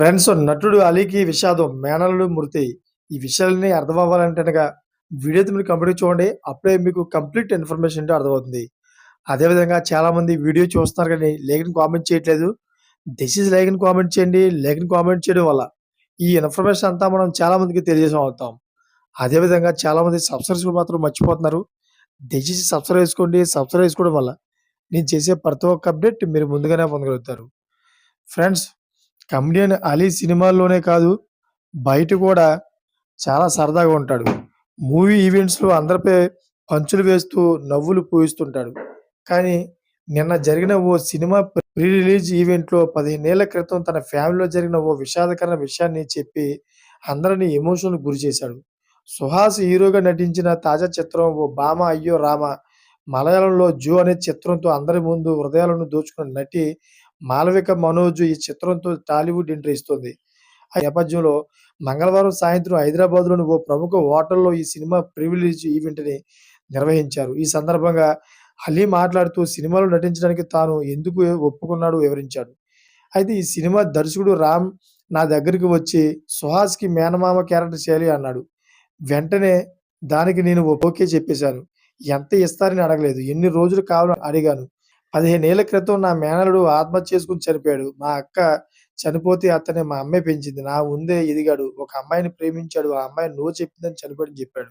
Friends నటుడు అలీకి విషాదం మేనల్లుడు మృతి. ఈ విషయాలని అర్థం అవ్వాలంటే వీడియో మీరు కంప్లీట్ చూడండి. అప్పుడే మీకు కంప్లీట్ ఇన్ఫర్మేషన్ ఏంటో అర్థమవుతుంది. అదేవిధంగా చాలామంది వీడియో చూస్తున్నారు కానీ లేఖని కామెంట్ చేయట్లేదు. దిస్ ఇస్ లేఖని కామెంట్ చేయండి. లేఖని కామెంట్ చేయడం వల్ల ఈ ఇన్ఫర్మేషన్ అంతా మనం చాలామందికి తెలియజేసాం అవుతాం. అదేవిధంగా చాలామంది సబ్స్క్రైబ్స్ మాత్రం మర్చిపోతున్నారు. దయచేసి సబ్స్క్రైబ్ చేసుకోండి. సబ్స్క్రైబ్ చేసుకోవడం వల్ల నేను చేసే ప్రతి ఒక్క అప్డేట్ మీరు ముందుగానే పొందగలుగుతారు. ఫ్రెండ్స్ కమెడియన్ అలీ సినిమాల్లోనే కాదు బయట కూడా చాలా సరదాగా ఉంటాడు. మూవీ ఈవెంట్స్లో అందరిపై పంచులు వేస్తూ నవ్వులు పూయిస్తుంటాడు. కానీ నిన్న జరిగిన ఓ సినిమా ప్రీ రిలీజ్ ఈవెంట్లో పదిహేనేళ్ళ క్రితం తన ఫ్యామిలీలో జరిగిన ఓ విషాదకర విషయాన్ని చెప్పి అందరినీ ఎమోషన్ గురి చేశాడు. సుహాస్ హీరోగా నటించిన తాజా చిత్రం ఓ బామ అయ్యో రామ మలయాళంలో జూ అనే చిత్రంతో అందరి ముందు హృదయాలను దోచుకున్న నటి మాలవిక మనోజ్ ఈ చిత్రంతో టాలీవుడ్ ఎంట్రీ ఇస్తుంది. ఆ నేపథ్యంలో మంగళవారం సాయంత్రం హైదరాబాద్లోని ఓ ప్రముఖ హోటల్లో ఈ సినిమా ప్రివిలేజ్ ఈవెంట్ని నిర్వహించారు. ఈ సందర్భంగా అలీ మాట్లాడుతూ సినిమాలో నటించడానికి తాను ఎందుకు ఒప్పుకున్నాడో వివరించాడు. అయితే ఈ సినిమా దర్శకుడు రామ్ నా దగ్గరికి వచ్చి సుహాస్కి మేనమామ క్యారెక్టర్ చేయాలి అన్నాడు. వెంటనే దానికి నేను ఓకే చెప్పేశాను. ఎంత ఇస్తారని అడగలేదు. ఎన్ని రోజులు కావాలని అడిగాను. పదిహేనేళ్ళ క్రితం నా మేనలుడు ఆత్మహత్య చేసుకుని చనిపోయాడు. మా అక్క చనిపోతే అతన్ని మా అమ్మాయి పెంచింది. నా ముందే ఎదిగాడు. ఒక అమ్మాయిని ప్రేమించాడు. ఆ అమ్మాయి నువ్వు చెప్పిందని చనిపోయాడని చెప్పాడు.